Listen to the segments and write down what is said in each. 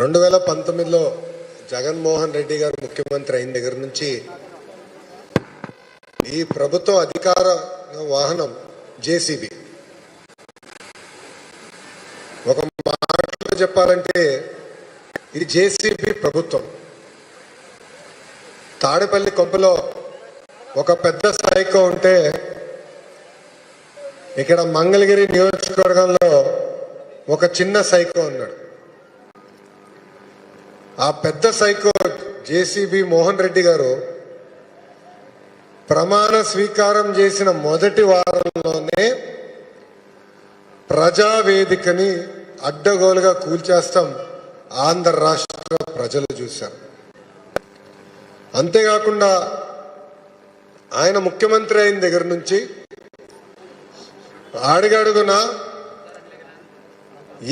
రెండు వేల పంతొమ్మిదిలో జగన్మోహన్ రెడ్డి గారు ముఖ్యమంత్రి అయిన దగ్గర నుంచి ఈ ప్రభుత్వ అధికార వాహనం జేసీబీ. ఒక మాటలో చెప్పాలంటే ఇది జేసీబీ ప్రభుత్వం. తాడేపల్లి కొంపలో ఒక పెద్ద సైకో ఉంటే ఇక్కడ మంగళగిరి నియోజకవర్గంలో ఒక చిన్న సైకో ఉన్నాడు. ఆ పెద్ద సైకో జేసీబీ మోహన్ రెడ్డి గారు ప్రమాణ స్వీకారం చేసిన మొదటి వారంలోనే ప్రజావేదికని అడ్డగోలుగా కూల్చేస్తాం ఆంధ్ర రాష్ట్ర ప్రజలు చూశారు. అంతేకాకుండా ఆయన ముఖ్యమంత్రి అయిన దగ్గర నుంచి అడుగడుగున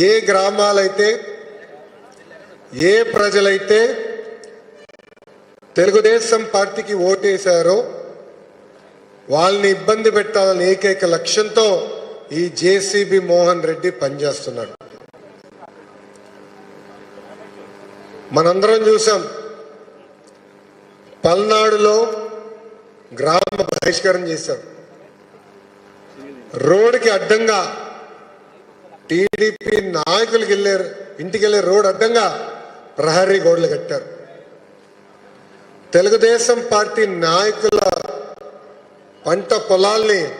ఏ గ్రామాలైతే ఏ ప్రజలైతే తెలుగుదేశం పార్టీకి ఓటేశారో వాళ్ళని ఇబ్బంది పెట్టాలని ఏకైక లక్ష్యంతో ఈ జేసీబీ మోహన్ రెడ్డి పనిచేస్తున్నాడు. మనందరం చూసాం. పల్నాడులో గ్రామ బహిష్కరణ చేశారు. రోడ్డుకి అడ్డంగా టీడీపీ నాయకులకి వెళ్ళారు ఇంటికి వెళ్ళే రోడ్ అడ్డంగా ప్రహరీ గోడలు కట్టారు. తెలుగుదేశం పార్టీ నాయకుల పంట పొలాల్ని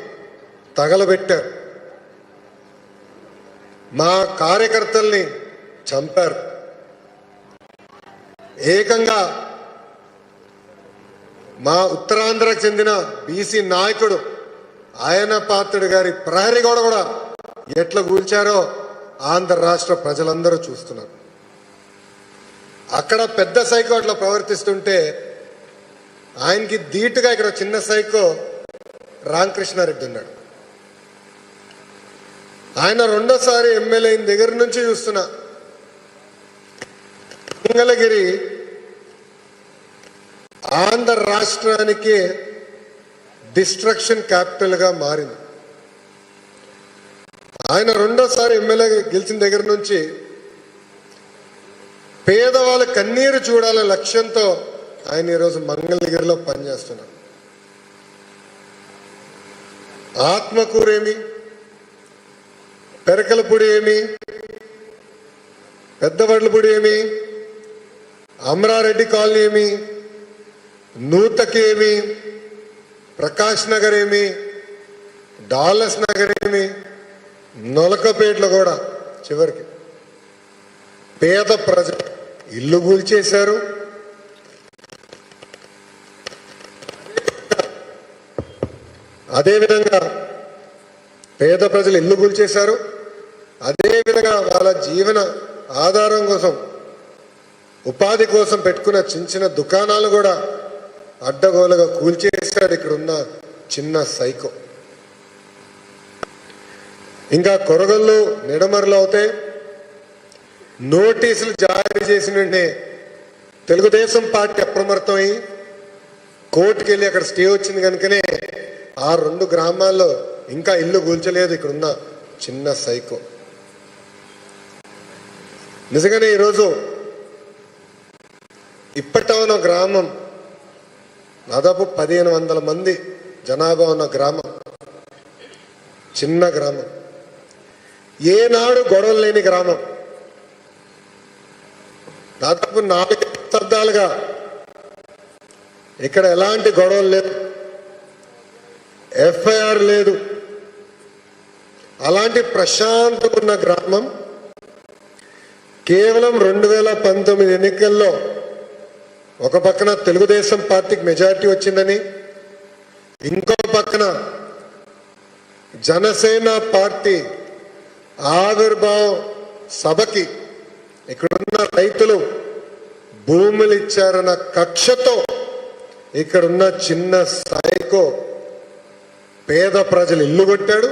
తగలబెట్టారు. మా కార్యకర్తల్ని చంపారు. ఏకంగా మా ఉత్తరాంధ్రకు చెందిన బీసీ నాయకుడు ఆయన పాత్రుడు గారి ప్రహరీ గోడ కూడా ఎట్లా కూల్చారో ఆంధ్ర రాష్ట్ర ప్రజలందరూ చూస్తున్నారు. అక్కడ పెద్ద సైకో అట్లా ప్రవర్తిస్తుంటే ఆయనకి ధీటుగా ఇక్కడ చిన్న సైకో రామకృష్ణారెడ్డి ఉన్నాడు. ఆయన రెండోసారి ఎమ్మెల్యే అయిన దగ్గర నుంచి చూస్తున్నా. మంగళగిరి ఆంధ్ర రాష్ట్రానికి డిస్ట్రక్షన్ క్యాపిటల్గా మారింది. ఆయన రెండోసారి ఎమ్మెల్యే గెలిచిన దగ్గర నుంచి పేదవాళ్ళ కన్నీరు చూడాలనే లక్ష్యంతో ఆయన ఈరోజు మంగళగిరిలో పనిచేస్తున్నారు. ఆత్మకూరేమి పెరకలపూడి ఏమి? పెద్దవడ్లపూడి ఏమి? అమరారెడ్డి కాలనీ ఏమి? నూతకి ఏమి? ప్రకాష్ నగర్ ఏమి? డాలస్ నగర్ ఏమి? నొలకపేటలో కూడా చివరికి పేద ప్రజలు ఇల్లు కూల్చేశారు. అదేవిధంగా పేద ప్రజలు ఇల్లు కూల్చేశారు. అదేవిధంగా వాళ్ళ జీవన ఆధారం కోసం ఉపాధి కోసం పెట్టుకున్న చిన్న చిన్న దుకాణాలు కూడా అడ్డగోలుగా కూల్చేశాడు ఇక్కడ ఉన్న చిన్న సైకో. ఇంకా కొరగళ్ళు నిడమరలు అవుతాయి. నోటీసులు జారీ చేసిన వెంటనే తెలుగుదేశం పార్టీ అప్రమత్తమై కోర్టుకు వెళ్ళి అక్కడ స్టే వచ్చింది కనుకనే ఆ రెండు గ్రామాల్లో ఇంకా ఇల్లు కూల్చలేదు. ఇక్కడ ఉన్న చిన్న సైకో. నిజంగానే ఈరోజు ఇప్పట ఉన్న గ్రామం దాదాపు పదిహేను వందల మంది జనాభా ఉన్న గ్రామం. చిన్న గ్రామం. ఏనాడు గొడవలు లేని గ్రామం. దాదాపు నాలుగు శతాబ్దాలుగా ఇక్కడ ఎలాంటి గొడవలు లేదు ఎఫ్ఐఆర్ లేదు. అలాంటి ప్రశాంతం ఉన్న గ్రామం కేవలం రెండు వేల పంతొమ్మిది ఎన్నికల్లో ఒక పక్కన తెలుగుదేశం పార్టీకి మెజారిటీ వచ్చిందని ఇంకో పక్కన జనసేన పార్టీ ఆవిర్భావం సభకి ఇక్కడ ఉన్న రైతులు భూములు ఇచ్చారన్న కక్షతో ఇక్కడున్న చిన్న సైకో పేద ప్రజలు ఇల్లు కొట్టాడు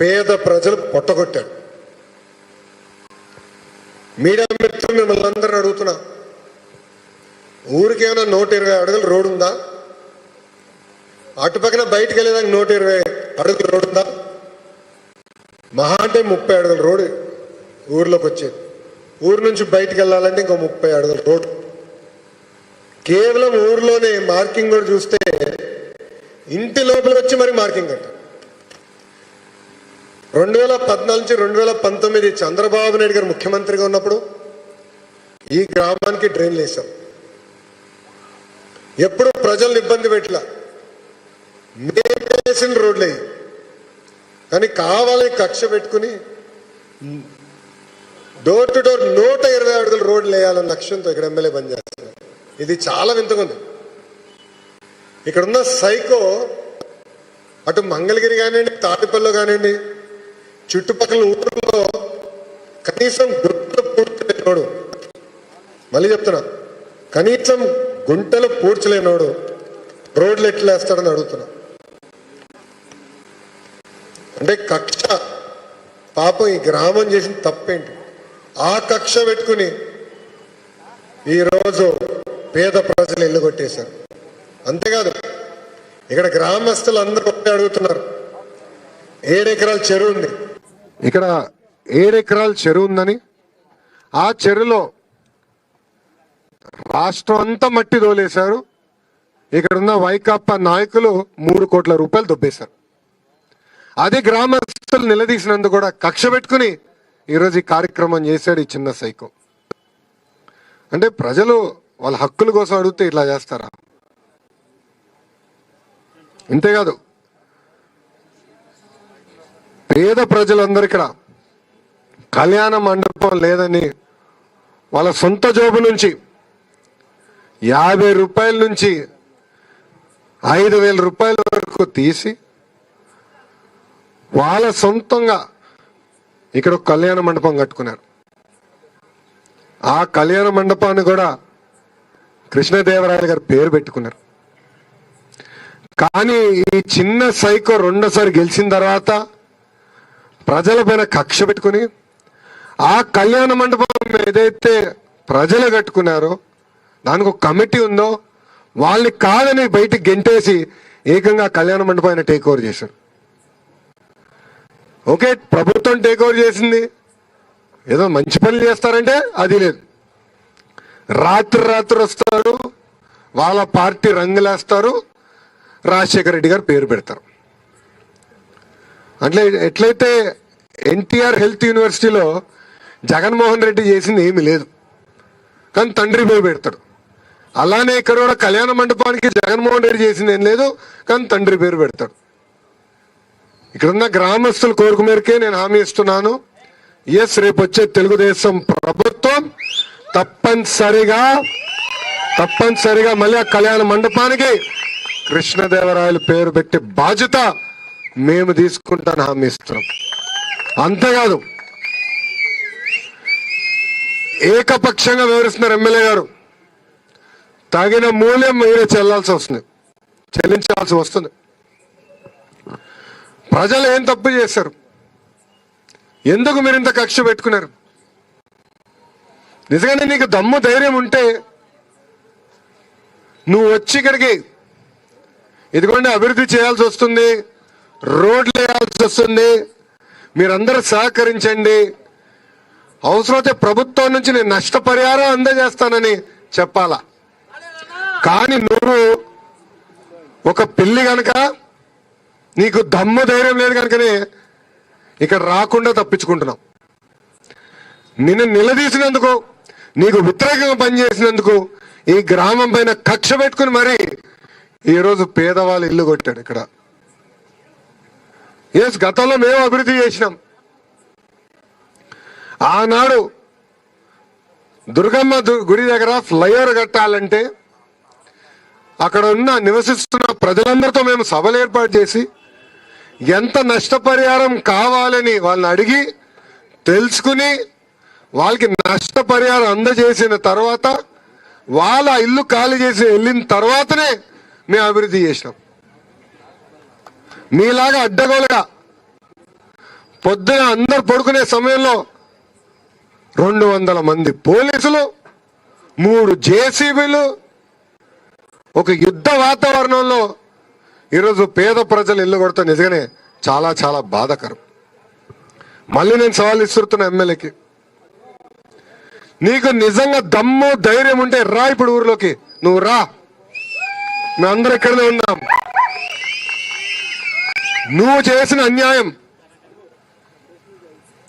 పేద ప్రజలు పొట్టగొట్టాడు మీడియా మిత్రులు మిమ్మల్ని అందరూ అడుగుతున్నా ఊరికేమైనా నూట ఇరవై అడుగులు రోడ్డు ఉందా అటుపక్కన బయటకు వెళ్ళేదానికి నూట ఇరవై అడుగులు రోడ్డు ఉందా మహా అంటే ముప్పై అడుగుల రోడ్డు ఊర్లోకి వచ్చేది ఊరు నుంచి బయటకు వెళ్ళాలంటే ఇంకో ముప్పై అడుగుల రోడ్డు కేవలం ఊర్లోనే మార్కింగ్ కూడా చూస్తే ఇంటి లోపల వచ్చి మరి మార్కింగ్ అంట. రెండు వేల పద్నాలుగు నుంచి రెండు వేల పంతొమ్మిది చంద్రబాబు నాయుడు గారు ముఖ్యమంత్రిగా ఉన్నప్పుడు ఈ గ్రామానికి డ్రైన్లు వేసాం ఎప్పుడు ప్రజల్ని ఇబ్బంది పెట్టలా. మేము వేసిన రోడ్లు. అయ్యి కానీ కావాలని కక్ష పెట్టుకుని డోర్ టు డోర్ నూట ఇరవై అడుగులు రోడ్లు వేయాలన్న లక్ష్యంతో ఇక్కడ ఎమ్మెల్యే పనిచేస్తారు. ఇది చాలా వింతగా ఉంది. ఇక్కడ ఉన్న సైకో అటు మంగళగిరి కానివ్వండి తాటిపల్లిలో కానివ్వండి చుట్టుపక్కల ఊర్లో కనీసం గుంటలు పూడ్చలేనోడు మళ్ళీ చెప్తున్నా కనీసం గుంటలు పూడ్చలేనోడు రోడ్లు ఎట్లా వేస్తాడని అడుగుతున్నా. అంటే కక్ష పాపం ఈ గ్రామం చేసిన తప్పేంటి? ఆ కక్ష పెట్టుకుని ఈరోజు పేద ప్రజలు ఇల్లు కొట్టేశారు. అంతేకాదు ఇక్కడ గ్రామస్తులు అందరూ ఒకటే అడుగుతున్నారు. ఏడెకరాల చెరువు ఉంది. ఇక్కడ ఏడెకరాల చెరువు ఉందని ఆ చెరువులో రాష్ట్రం అంతా మట్టి తోలేశారు. ఇక్కడ ఉన్న వైకాపా నాయకులు మూడు కోట్ల రూపాయలు దొబ్బేశారు. అది గ్రామస్తులు నిలదీసినందుకు కూడా కక్ష పెట్టుకుని ఈరోజు ఈ కార్యక్రమం చేశాడు ఈ చిన్న సైకో. అంటే ప్రజలు వాళ్ళ హక్కుల కోసం అడిగితే ఇట్లా చేస్తారా? ఇంతేకాదు పేద ప్రజలందరూ ఇక్కడ కళ్యాణ మండపం లేదని వాళ్ళ సొంత జోబు నుంచి యాభై రూపాయల నుంచి ఐదు వేల రూపాయల వరకు తీసి వాళ్ళ సొంతంగా ఇక్కడ ఒక కళ్యాణ మండపం కట్టుకున్నారు. ఆ కళ్యాణ మండపాన్ని కూడా కృష్ణదేవరాయలు గారు పేరు పెట్టుకున్నారు. కానీ ఈ చిన్న సైకో రెండోసారి గెలిచిన తర్వాత ప్రజల పైన కక్ష పెట్టుకుని ఆ కళ్యాణ మండపం ఏదైతే ప్రజలు కట్టుకున్నారో దానికి ఒక కమిటీ ఉందో వాళ్ళని కాదని బయటికి గెంటేసి ఏకంగా కళ్యాణ మండపం ఆయన టేక్ ఓవర్ చేశారు. ఓకే ప్రభుత్వం టేక్ ఓవర్ చేసింది. ఏదో మంచి పనులు చేస్తారంటే అది లేదు. రాత్రి రాత్రి వస్తారు వాళ్ళ పార్టీ రంగులేస్తారు రాజశేఖర రెడ్డి గారు పేరు పెడతారు. అట్లే ఎట్లయితే ఎన్టీఆర్ హెల్త్ యూనివర్సిటీలో జగన్మోహన్ రెడ్డి చేసింది ఏమీ లేదు. కానీ తండ్రి పేరు పెడతాడు. అలానే ఇక్కడ కూడా కళ్యాణ మండపానికి జగన్మోహన్ రెడ్డి చేసింది ఏం లేదు కానీ తండ్రి పేరు పెడతాడు. ఇక్కడున్న గ్రామస్తుల కోరిక మేరకే నేను హామీ ఇస్తున్నాను. ఎస్ రేపు వచ్చే తెలుగుదేశం ప్రభుత్వం తప్పనిసరిగా తప్పనిసరిగా మళ్ళీ ఆ కళ్యాణ మండపానికి కృష్ణదేవరాయలు పేరు పెట్టి బాధ్యత మేము తీసుకుంటాను హామీ ఇస్తున్నాం. అంతేకాదు ఏకపక్షంగా వివరిస్తున్నారు ఎమ్మెల్యే గారు. తగిన మూల్యం మీరే చెల్లాల్సి వస్తుంది చెల్లించాల్సి వస్తుంది. ప్రజలు ఏం తప్పు చేశారు ఎందుకు మీరు ఇంత కక్ష పెట్టుకున్నారు? నిజంగానే నీకు దమ్ము ధైర్యం ఉంటే నువ్వు వచ్చి ఇక్కడికి ఇదిగోండి అభివృద్ధి చేయాల్సి వస్తుంది రోడ్లు వేయాల్సి వస్తుంది మీరందరూ సహకరించండి. అవసరమైతే ప్రభుత్వం నుంచి నేను నష్టపరిహారం అందజేస్తానని చెప్పాలా? కానీ నువ్వు ఒక పిల్లి కనుక నీకు దమ్ము ధైర్యం లేదు కనుకనే ఇక్కడ రాకుండా తప్పించుకుంటున్నావు. నిన్ను నిలదీసినందుకు నీకు వ్యతిరేకంగా పనిచేసినందుకు ఈ గ్రామం పైన కక్ష పెట్టుకుని మరి ఈరోజు పేదవాళ్ళు ఇల్లు కొట్టాడు ఇక్కడ. ఎస్ గతంలో మేము అభివృద్ధి చేసినాం. ఆనాడు దుర్గమ్మ గుడి దగ్గర ఫ్లైఓవర్ కట్టాలంటే అక్కడ ఉన్న నివసిస్తున్న ప్రజలందరితో మేము సభలు ఏర్పాటు చేసి ఎంత నష్టపరిహారం కావాలని వాళ్ళని అడిగి తెలుసుకుని వాళ్ళకి నష్టపరిహారం అందజేసిన తర్వాత వాళ్ళ ఇల్లు ఖాళీ చేసి వెళ్ళిన తర్వాతనే మేము అభివృద్ధి చేసినాం. మీలాగా అడ్డగోలుగా పొద్దున అందరు పడుకునే సమయంలో రెండు వందల మంది పోలీసులు మూడు జేసీబీలు ఒక యుద్ధ వాతావరణంలో ఈరోజు పేద ప్రజలు ఇల్లు కొడితే నిజంగానే చాలా చాలా బాధాకరం. మళ్ళీ నేను సవాల్ ఇస్తున్న ఎమ్మెల్యేకి. నీకు నిజంగా దమ్ము ధైర్యం ఉంటే రా ఇప్పుడు ఊర్లోకి. నువ్వు రా. మేమందరం ఇక్కడనే ఉన్నాం. నువ్వు చేసిన అన్యాయం.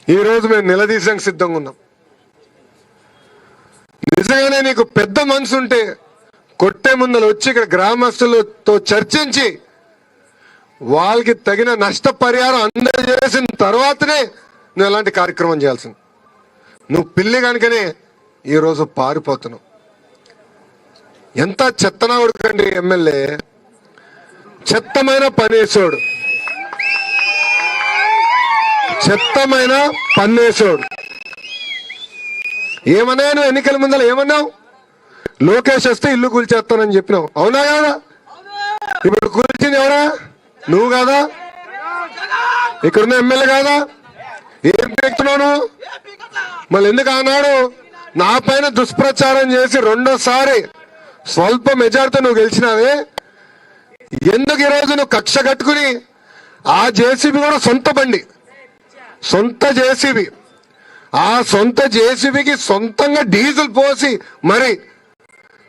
ఈ రోజు మేము నిలదీసానికి సిద్ధంగా ఉన్నాం. నిజంగానే నీకు పెద్ద మనసు ఉంటే కొట్టే ముందర వచ్చి ఇక్కడ గ్రామస్తులతో చర్చించి వాళ్ళకి తగిన నష్టపరిహారం అందజేసిన తర్వాతనే నువ్వు ఎలాంటి కార్యక్రమం చేయాల్సింది? నువ్వు పిల్లి కనుకనే ఈరోజు పారిపోతున్నావు. ఎంత చెత్తనా ఉడకండి ఎమ్మెల్యే? చెత్తమైన పనేసోడు. చెత్తమైన పన్నేసోడు. ఏమన్నా నువ్వు ఎన్నికల ముందర ఏమన్నావు? లోకేష్ వస్తే ఇల్లు కూల్చేస్తానని చెప్పినావు. అవునా కదా? ఇప్పుడు కూల్చింది ఎవరా? నువ్వు కాదా? ఇక్కడున్న ఎమ్మెల్యే కాదా? ఏం పెడుతున్నావు మళ్ళీ ఎందుకు ఆనాడు నా పైన దుష్ప్రచారం చేసి రెండోసారి స్వల్ప మెజార్టీతో నువ్వు గెలిచినావే? ఎందుకు ఈరోజు నువ్వు కక్ష కట్టుకుని ఆ జేసీబీ కూడా సొంత బండి సొంత జేసీబీ. ఆ సొంత జేసీబీకి సొంతంగా డీజిల్ పోసి మరి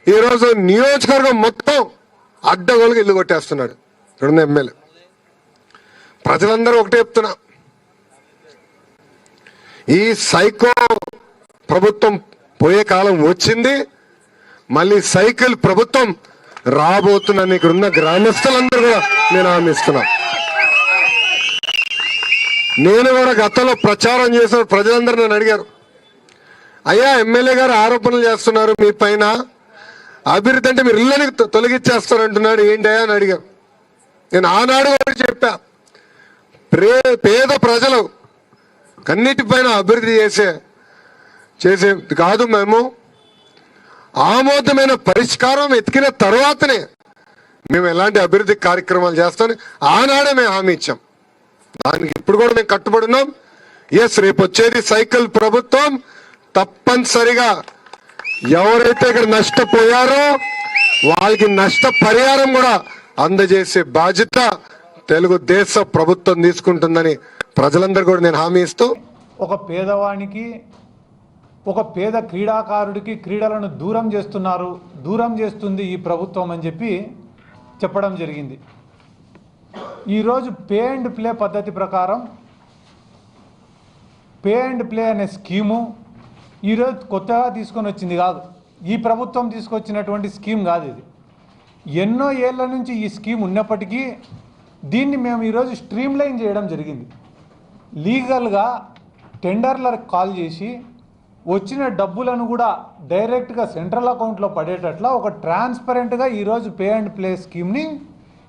ఈరోజు నియోజకవర్గం మొత్తం అడ్డగోలుగా ఇల్లు కొట్టేస్తున్నాడు రెండు ఎమ్మెల్యే. ప్రజలందరూ ఒకటే చెప్తున్నా. ఈ సైకో ప్రభుత్వం పోయే కాలం వచ్చింది. మళ్ళీ సైకిల్ ప్రభుత్వం రాబోతుందని ఇక్కడ ఉన్న గ్రామస్తులందరూ కూడా నేను హామీ నేను కూడా గతంలో ప్రచారం చేసిన ప్రజలందరూ నన్ను అడిగారు. అయ్యా ఎమ్మెల్యే గారు ఆరోపణలు చేస్తున్నారు మీ పైన. అభివృద్ధి అంటే మీరు ఇళ్ళని తొ- తొలగించేస్తారంటున్నాడు ఏంటయ్యా అని అడిగారు. నేను ఆనాడు కూడా చెప్పా. ప్రే పేద ప్రజలు కన్నిటిపైన అభివృద్ధి చేసే చేసే కాదు మేము. ఆమోదమైన పరిష్కారం ఎతికిన తర్వాతనే మేము ఎలాంటి అభివృద్ధి కార్యక్రమాలు చేస్తామని ఆనాడే మేము హామీ ఇచ్చాం. దానికి ఇప్పుడు కూడా మేము కట్టుబడి ఉన్నాం. ఎస్ రేపు వచ్చేది సైకిల్ ప్రభుత్వం. తప్పనిసరిగా ఎవరైతే ఇక్కడ నష్టపోయారో వాళ్ళకి నష్ట పరిహారం కూడా అందజేసే బాధ్యత తెలుగుదేశ ప్రభుత్వం తీసుకుంటుందని ప్రజలందరూ కూడా నేను హామీ ఇస్తూ ఒక పేదవానికి ఒక పేద క్రీడాకారుడికి క్రీడలను దూరం చేస్తున్నారు దూరం చేస్తుంది ఈ ప్రభుత్వం అని చెప్పి చెప్పడం జరిగింది. ఈరోజు పే అండ్ ప్లే పద్ధతి ప్రకారం పే అండ్ ప్లే అనే స్కీము ఈరోజు కొత్తగా తీసుకొని వచ్చింది కాదు. ఈ ప్రభుత్వం తీసుకొచ్చినటువంటి స్కీమ్ కాదు ఇది. ఎన్నో ఏళ్ళ నుంచి ఈ స్కీమ్ ఉన్నప్పటికీ దీన్ని మేము ఈరోజు స్ట్రీమ్లైన్ చేయడం జరిగింది. లీగల్గా టెండర్లకు కాల్ చేసి వచ్చిన డబ్బులను కూడా డైరెక్ట్గా సెంట్రల్ అకౌంట్లో పడేటట్ల ఒక ట్రాన్స్పరెంట్గా ఈరోజు పే అండ్ ప్లే స్కీమ్ని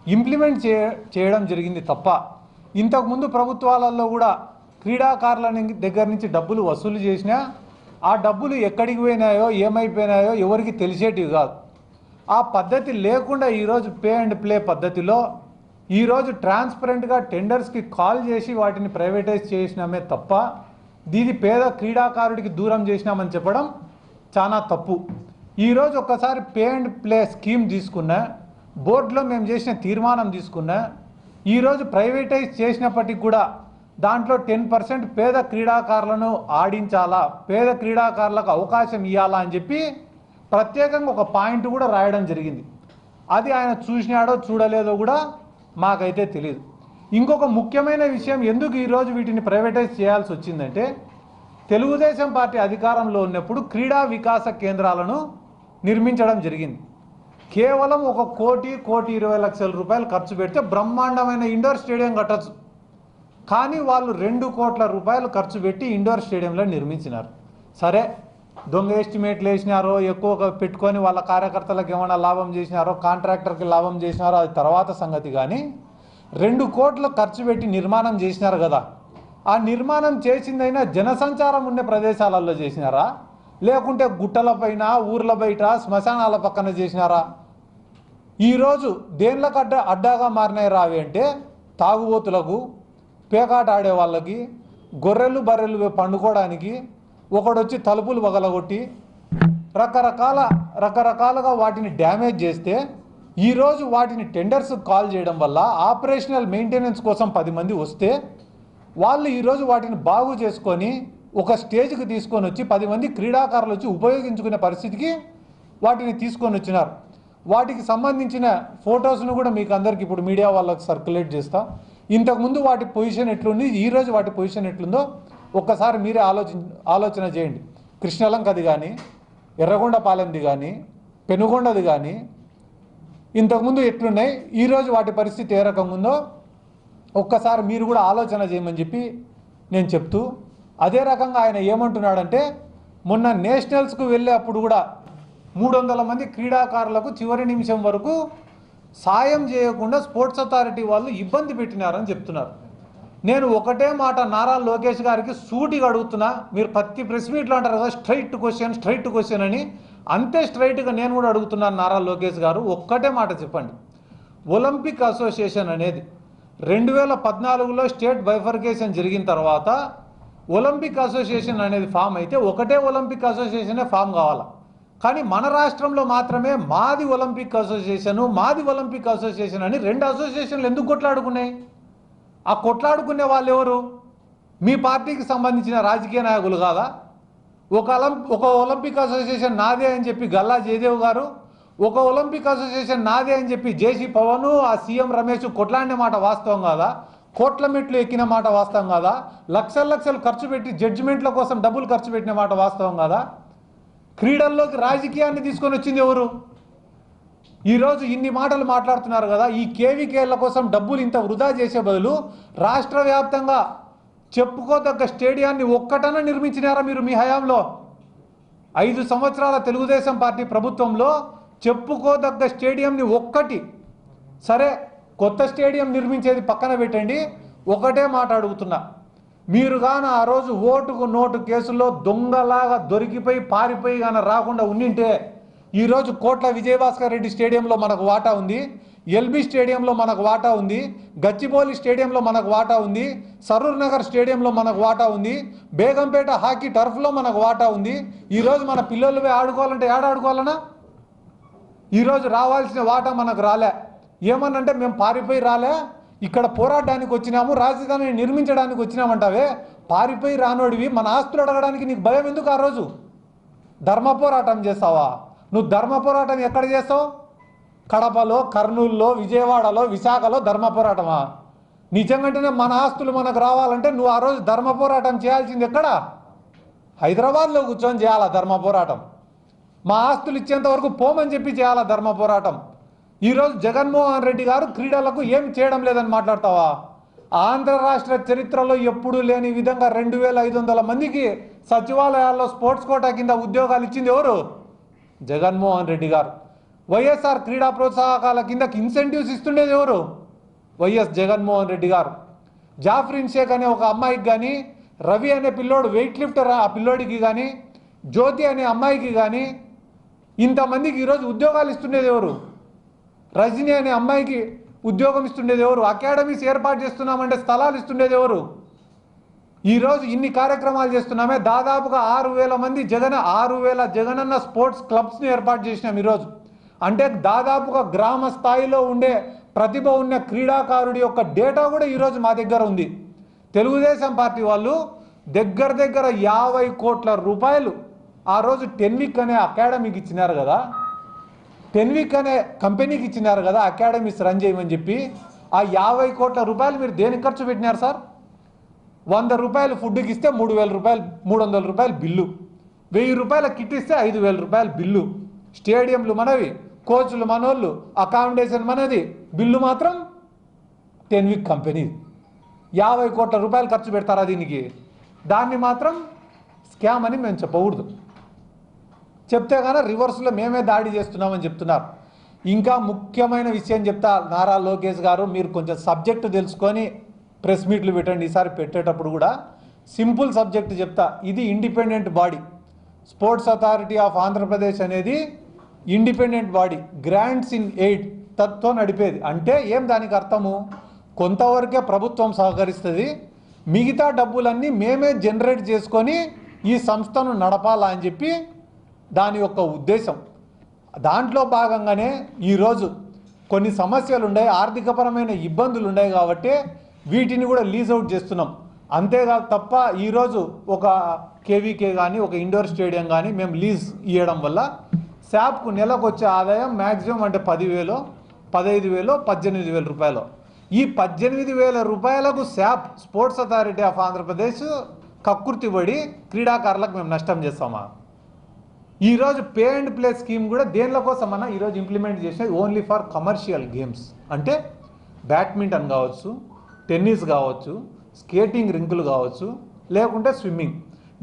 ఇంప్లిమెంట్ చే చేయడం జరిగింది తప్ప ఇంతకుముందు ప్రభుత్వాలలో కూడా క్రీడాకారుల దగ్గర నుంచి డబ్బులు వసూలు చేసినా ఆ డబ్బులు ఎక్కడికి పోయినాయో ఏమైపోయినాయో ఎవరికి తెలిసేటివి కాదు. ఆ పద్ధతి లేకుండా ఈరోజు పే అండ్ ప్లే పద్ధతిలో ఈరోజు ట్రాన్స్పరెంట్గా టెండర్స్కి కాల్ చేసి వాటిని ప్రైవేటైజ్ చేసినామే తప్ప దీని పేద క్రీడాకారుడికి దూరం చేసినామని చెప్పడం చాలా తప్పు. ఈరోజు ఒక్కసారి పే అండ్ ప్లే స్కీమ్ తీసుకున్నా బోర్డులో మేము చేసిన తీర్మానం తీసుకున్నా ఈరోజు ప్రైవేటైజ్ చేసినప్పటికి కూడా దాంట్లో టెన్ పర్సెంట్ పేద క్రీడాకారులను ఆడించాలా పేద క్రీడాకారులకు అవకాశం ఇవ్వాలా అని చెప్పి ప్రత్యేకంగా ఒక పాయింట్ కూడా రాయడం జరిగింది. అది ఆయన చూసినాడో చూడలేదో కూడా మాకైతే తెలియదు ఇంకొక ముఖ్యమైన విషయం ఎందుకు ఈరోజు వీటిని ప్రైవేటైజ్ చేయాల్సి వచ్చిందంటే తెలుగుదేశం పార్టీ అధికారంలో ఉన్నప్పుడు క్రీడా వికాస కేంద్రాలను నిర్మించడం జరిగింది. కేవలం ఒక కోటి కోటి ఇరవై లక్షల రూపాయలు ఖర్చు పెడితే బ్రహ్మాండమైన ఇండోర్ స్టేడియం కట్టచ్చు. కానీ వాళ్ళు రెండు కోట్ల రూపాయలు ఖర్చు పెట్టి ఇండోర్ స్టేడియంలో నిర్మించినారు. సరే దొంగ ఎస్టిమేట్లు వేసినారో ఎక్కువగా పెట్టుకొని వాళ్ళ కార్యకర్తలకు ఏమైనా లాభం చేసినారో కాంట్రాక్టర్కి లాభం చేసినారో అది తర్వాత సంగతి. కానీ రెండు కోట్లు ఖర్చు పెట్టి నిర్మాణం చేసినారు కదా. ఆ నిర్మాణం చేసిందైనా జనసంచారం ఉండే ప్రదేశాలలో చేసినారా? లేకుంటే గుట్టల పైన ఊర్ల బయట శ్మశానాల పక్కన చేసినారా? ఈరోజు దేనిలకు అడ్డ అడ్డాగా మారినాయి రావి అంటే తాగుబోతులకు పేకాట ఆడే వాళ్ళకి గొర్రెలు బర్రెలు పండుకోవడానికి ఒకడొచ్చి తలుపులు పగలగొట్టి రకరకాల రకరకాలుగా వాటిని డ్యామేజ్ చేస్తే ఈరోజు వాటిని టెండర్స్ కాల్ చేయడం వల్ల ఆపరేషనల్ మెయింటెనెన్స్ కోసం పది మంది వస్తే వాళ్ళు ఈరోజు వాటిని బాగు చేసుకొని ఒక స్టేజ్కి తీసుకొని వచ్చి పది మంది క్రీడాకారులు వచ్చి ఉపయోగించుకునే పరిస్థితికి వాటిని తీసుకొని వచ్చినారు. వాటికి సంబంధించిన ఫొటోస్ను కూడా మీకు అందరికి ఇప్పుడు మీడియా వాళ్ళకి సర్క్యులేట్ చేస్తా. ఇంతకుముందు వాటి పొజిషన్ ఎట్లుంది ఈరోజు వాటి పొజిషన్ ఎట్లుందో ఒక్కసారి మీరే ఆలోచి ఆలోచన చేయండి. కృష్ణలంకది కానీ ఎర్రగొండపాలెంది కానీ పెనుగొండది కానీ ఇంతకుముందు ఎట్లున్నాయి ఈరోజు వాటి పరిస్థితి ఏ రకంగా ఉందో ఒక్కసారి మీరు కూడా ఆలోచన చేయమని చెప్పి నేను చెప్తూ అదే రకంగా ఆయన ఏమంటున్నాడంటే మొన్న నేషనల్స్కు వెళ్ళే అప్పుడు కూడా మూడు వందల మంది క్రీడాకారులకు చివరి నిమిషం వరకు సాయం చేయకుండా స్పోర్ట్స్ అథారిటీ వాళ్ళు ఇబ్బంది పెట్టినారని చెప్తున్నారు. నేను ఒకటే మాట నారా లోకేష్ గారికి సూటిగా అడుగుతున్నా. మీరు ప్రతి ప్రెస్ మీట్లో అంటారు కదా స్ట్రైట్ క్వశ్చన్ స్ట్రైట్ క్వశ్చన్ అని. అంతే స్ట్రైట్గా నేను కూడా అడుగుతున్నాను నారా లోకేష్ గారు. ఒక్కటే మాట చెప్పండి. ఒలింపిక్ అసోసియేషన్ అనేది రెండు వేల పద్నాలుగులో స్టేట్ బైఫర్కేషన్ జరిగిన తర్వాత ఒలింపిక్ అసోసియేషన్ అనేది ఫామ్ అయితే ఒకటే ఒలింపిక్ అసోసియేషనే ఫామ్ కావాలా? కానీ మన రాష్ట్రంలో మాత్రమే మాది ఒలింపిక్ అసోసియేషన్ మాది ఒలింపిక్ అసోసియేషన్ అని రెండు అసోసియేషన్లు ఎందుకు కొట్లాడుకున్నాయి? ఆ కొట్లాడుకునే వాళ్ళు ఎవరు మీ పార్టీకి సంబంధించిన రాజకీయ నాయకులు కాదా? ఒక ఒలం ఒక ఒలింపిక్ అసోసియేషన్ నాదే అని చెప్పి గల్లా జయదేవ్ గారు ఒక ఒలింపిక్ అసోసియేషన్ నాదే అని చెప్పి జేసీ పవన్ ఆ సీఎం రమేష్ కొట్లాడిన మాట వాస్తవం కాదా? కోట్ల మెట్లు ఎక్కిన మాట వాస్తవం కాదా? లక్షల లక్షలు ఖర్చు పెట్టి జడ్జిమెంట్ల కోసం డబ్బులు ఖర్చు పెట్టిన మాట వాస్తవం కాదా? క్రీడల్లోకి రాజకీయాన్ని తీసుకొని వచ్చింది ఎవరు? ఈరోజు ఇన్ని మాటలు మాట్లాడుతున్నారు కదా ఈ కేవీకేళ్ళ కోసం డబ్బులు ఇంత వృధా చేసే బదులు రాష్ట్ర వ్యాప్తంగా చెప్పుకోదగ్గ స్టేడియాన్ని ఒక్కటన నిర్మించినారా మీరు మీ హయాంలో? ఐదు సంవత్సరాల తెలుగుదేశం పార్టీ ప్రభుత్వంలో చెప్పుకోదగ్గ స్టేడియంని ఒక్కటి. సరే కొత్త స్టేడియం నిర్మించేది పక్కన పెట్టండి ఒకటే మాట అడుగుతున్నా. మీరు గాన ఆ రోజు ఓటుకు నోటు కేసుల్లో దొంగలాగా దొరికిపోయి పారిపోయి గాన రాకుండా ఉండింటే ఈరోజు కోట్ల విజయభాస్కర్ రెడ్డి స్టేడియంలో మనకు వాటా ఉంది. ఎల్బీ స్టేడియంలో మనకు వాటా ఉంది. గచ్చిబౌలి స్టేడియంలో మనకు వాటా ఉంది. సరూర్ నగర్ స్టేడియంలో మనకు వాటా ఉంది. బేగంపేట హాకీ టర్ఫ్లో మనకు వాటా ఉంది. ఈరోజు మన పిల్లలు ఆడుకోవాలంటే ఏడ ఆడుకోవాలన్నా ఈరోజు రావాల్సిన వాటా మనకు రాలే. ఏమనంటే మేము పారిపోయి రాలే. ఇక్కడ పోరాటానికి వచ్చినాము. రాజధానిని నిర్మించడానికి వచ్చినామంటావే. పారిపోయి రానోడివి. మన ఆస్తులు అడగడానికి నీకు భయం ఎందుకు ఆ రోజు? ధర్మ పోరాటం చేస్తావా? నువ్వు ధర్మ పోరాటం ఎక్కడ చేస్తావు? కడపలో కర్నూలులో విజయవాడలో విశాఖలో ధర్మ పోరాటమా? నిజంగానే మన ఆస్తులు మనకు రావాలంటే నువ్వు ఆ రోజు ధర్మ పోరాటం చేయాల్సింది ఎక్కడ? హైదరాబాద్లో కూర్చొని చేయాలా ధర్మ పోరాటం? మా ఆస్తులు ఇచ్చేంత వరకు పోమని చెప్పి చేయాలా ధర్మ పోరాటం? ఈరోజు జగన్మోహన్ రెడ్డి గారు క్రీడలకు ఏం చేయడం లేదని మాట్లాడతావా? ఆంధ్ర రాష్ట్ర చరిత్రలో ఎప్పుడూ లేని విధంగా రెండు వేల ఐదు వందల మందికి సచివాలయాల్లో స్పోర్ట్స్ కోటా కింద ఉద్యోగాలు ఇచ్చింది ఎవరు? జగన్మోహన్ రెడ్డి గారు. వైఎస్ఆర్ క్రీడా ప్రోత్సాహకాల కిందకి ఇన్సెంటివ్స్ ఇస్తుండేది ఎవరు? వైఎస్ జగన్మోహన్ రెడ్డి గారు. జాఫ్రిన్ షేక్ అనే ఒక అమ్మాయికి కానీ రవి అనే పిల్లోడు వెయిట్ లిఫ్టర్ ఆ పిల్లోడికి కానీ జ్యోతి అనే అమ్మాయికి కానీ ఇంతమందికి ఈరోజు ఉద్యోగాలు ఇస్తుండేది ఎవరు? రజనీ అనే అమ్మాయికి ఉద్యోగం ఇస్తుండేది ఎవరు? అకాడమీస్ ఏర్పాటు చేస్తున్నామంటే స్థలాలు ఇస్తుండేది ఎవరు? ఈరోజు ఇన్ని కార్యక్రమాలు చేస్తున్నామే. దాదాపుగా ఆరు వేల మంది జగన్ ఆరు వేల జగనన్న స్పోర్ట్స్ క్లబ్స్ని ఏర్పాటు చేసినాం ఈరోజు. అంటే దాదాపుగా గ్రామ స్థాయిలో ఉండే ప్రతిభ ఉన్న క్రీడాకారుడి యొక్క డేటా కూడా ఈరోజు మా దగ్గర ఉంది. తెలుగుదేశం పార్టీ వాళ్ళు దగ్గర దగ్గర యాభై కోట్ల రూపాయలు ఆ రోజు టెన్విక్ అనే అకాడమీకి ఇచ్చినారు కదా. టెన్విక్ అనే కంపెనీకి ఇచ్చినారు కదా అకాడమీస్ రన్ చేయమని చెప్పి. ఆ యాభై కోట్ల రూపాయలు మీరు దేనికి ఖర్చు పెట్టినారు సార్? వంద రూపాయలు ఫుడ్కి ఇస్తే మూడు వేల రూపాయలు మూడు వందల రూపాయలు బిల్లు. వెయ్యి రూపాయల కిట్ ఇస్తే ఐదు వేల రూపాయలు బిల్లు. స్టేడియంలు మనవి కోచ్లు మనోళ్ళు అకామిడేషన్ మనది బిల్లు మాత్రం టెన్ వీక్ కంపెనీ యాభై కోట్ల రూపాయలు ఖర్చు పెడతారా దీనికి? దాన్ని మాత్రం స్కామ్ అని మేము చెప్పకూడదు. చెప్తే కానీ రివర్స్లో మేమే దాడి చేస్తున్నామని చెప్తున్నారు. ఇంకా ముఖ్యమైన విషయం చెప్తా నారా లోకేష్ గారు మీరు కొంచెం సబ్జెక్టు తెలుసుకొని ప్రెస్ మీట్లు పెట్టండి ఈసారి పెట్టేటప్పుడు కూడా సింపుల్ సబ్జెక్ట్ చెప్తా ఇది independent body. Sports authority of Andhra Pradesh అనేది independent body grants in aid తత్తో నడిపేది. అంటే ఏం దానికి అర్థము? కొంతవరకే ప్రభుత్వం సహకరిస్తుంది మిగతా డబ్బులన్నీ మేమే జనరేట్ చేసుకొని ఈ సంస్థను నడపాలా అని చెప్పి దాని యొక్క ఉద్దేశం. దాంట్లో భాగంగానే ఈరోజు కొన్ని సమస్యలు ఉన్నాయి ఆర్థికపరమైన ఇబ్బందులు ఉన్నాయి కాబట్టి వీటిని కూడా లీజ్ అవుట్ చేస్తున్నాం. అంతేకాదు తప్ప ఈరోజు ఒక కేవీకే కానీ ఒక ఇండోర్ స్టేడియం కానీ మేము లీజ్ ఇవ్వడం వల్ల శాప్కు నెలకు వచ్చే ఆదాయం మ్యాక్సిమం అంటే పదివేలు పదహైదు వేలు పద్దెనిమిది వేల రూపాయలు. ఈ పద్దెనిమిది వేల రూపాయలకు SAAP sports authority of Andhra Pradesh కక్కుర్తి పడి క్రీడాకారులకు మేము నష్టం చేస్తామా? ఈరోజు పే అండ్ ప్లే స్కీమ్ కూడా దేనిల కోసమన్నా ఈరోజు ఇంప్లిమెంట్ చేసేది ఓన్లీ ఫర్ కమర్షియల్ గేమ్స్ అంటే బ్యాడ్మింటన్ కావచ్చు టెన్నిస్ కావచ్చు స్కేటింగ్ రింకులు కావచ్చు లేకుంటే స్విమ్మింగ్.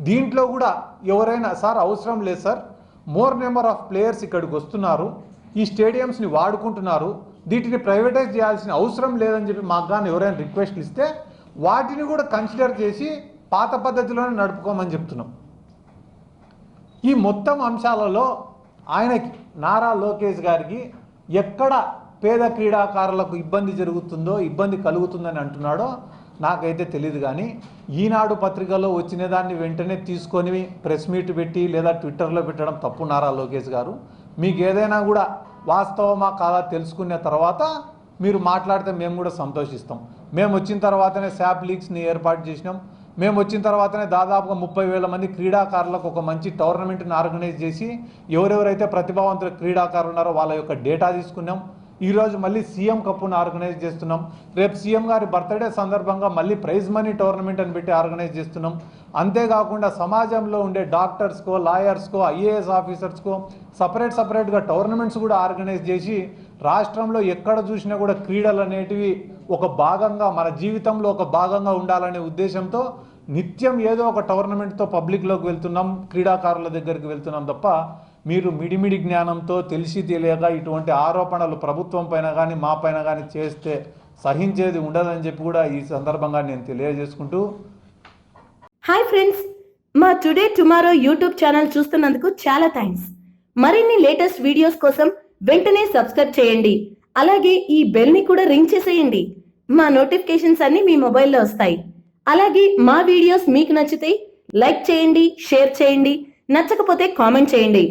దీంట్లో కూడా ఎవరైనా సార్ అవసరం లేదు sir. More number of players ఇక్కడికి వస్తున్నారు. ఈ స్టేడియమ్స్ని వాడుకుంటున్నారు. వీటిని ప్రైవేటైజ్ చేయాల్సిన అవసరం లేదని చెప్పి మాకు కానీ ఎవరైనా రిక్వెస్ట్లు ఇస్తే వాటిని కూడా కన్సిడర్ చేసి పాత పద్ధతిలోనే నడుపుకోమని చెప్తున్నాం. ఈ మొత్తం అంశాలలో ఆయనకి నారా లోకేష్ గారికి ఎక్కడ పేద క్రీడాకారులకు ఇబ్బంది జరుగుతుందో ఇబ్బంది కలుగుతుందని అంటున్నాడో నాకైతే తెలియదు కానీ ఈనాడు పత్రికలో వచ్చిన దాన్ని వెంటనే తీసుకొని ప్రెస్ మీట్ పెట్టి లేదా ట్విట్టర్లో పెట్టడం తప్పు నారా లోకేష్ గారు. మీకు ఏదైనా కూడా వాస్తవమా కాదా తెలుసుకున్న తర్వాత మీరు మాట్లాడితే మేము కూడా సంతోషిస్తాం. మేము వచ్చిన తర్వాతనే శాప్ లీగ్స్ని ఏర్పాటు చేసినాం. మేము వచ్చిన తర్వాతనే దాదాపుగా ముప్పై వేల మంది క్రీడాకారులకు ఒక మంచి టోర్నమెంట్ని ఆర్గనైజ్ చేసి ఎవరెవరైతే ప్రతిభావంతుల క్రీడాకారులు ఉన్నారో వాళ్ళ యొక్క డేటా తీసుకున్నాం. ఈరోజు మళ్ళీ సీఎం కప్పును ఆర్గనైజ్ చేస్తున్నాం. రేపు సీఎం గారి బర్త్డే సందర్భంగా మళ్ళీ ప్రైజ్ మనీ టోర్నమెంట్ అని పెట్టి ఆర్గనైజ్ చేస్తున్నాం. అంతేకాకుండా సమాజంలో ఉండే డాక్టర్స్కో లాయర్స్కో ఐఏఎస్ ఆఫీసర్స్కో సపరేట్ సపరేట్గా టోర్నమెంట్స్ కూడా ఆర్గనైజ్ చేసి రాష్ట్రంలో ఎక్కడ చూసినా కూడా క్రీడలు అనేటివి ఒక భాగంగా మన జీవితంలో ఒక భాగంగా ఉండాలనే ఉద్దేశంతో నిత్యం ఏదో ఒక టోర్నమెంట్తో పబ్లిక్లోకి వెళ్తున్నాం క్రీడాకారుల దగ్గరికి వెళ్తున్నాం తప్ప మీరు మిడిమిడి జ్ఞానంతో తెలిసి తెలియక ఇటువంటి ఆరోపణలు ప్రభుత్వం పైన కానీ మా పైన కానీ చేస్తే సహించేది ఉండదని చెప్పి కూడా ఈ సందర్భంగా నేను తెలియజేసుకుంటూ హాయ్ ఫ్రెండ్స్ మా టుడే టుమారో యూట్యూబ్ ఛానల్ చూస్తున్నందుకు చాలా థ్యాంక్స్ మరిన్ని లేటెస్ట్ వీడియోస్ కోసం వెంటనే సబ్స్క్రైబ్ చేయండి. అలాగే ఈ బెల్ని కూడా రింగ్ చేసేయండి. మా నోటిఫికేషన్స్ అన్ని మీ మొబైల్లో వస్తాయి. అలాగే మా వీడియోస్ మీకు నచ్చితే లైక్ చేయండి షేర్ చేయండి. నచ్చకపోతే కామెంట్ చేయండి.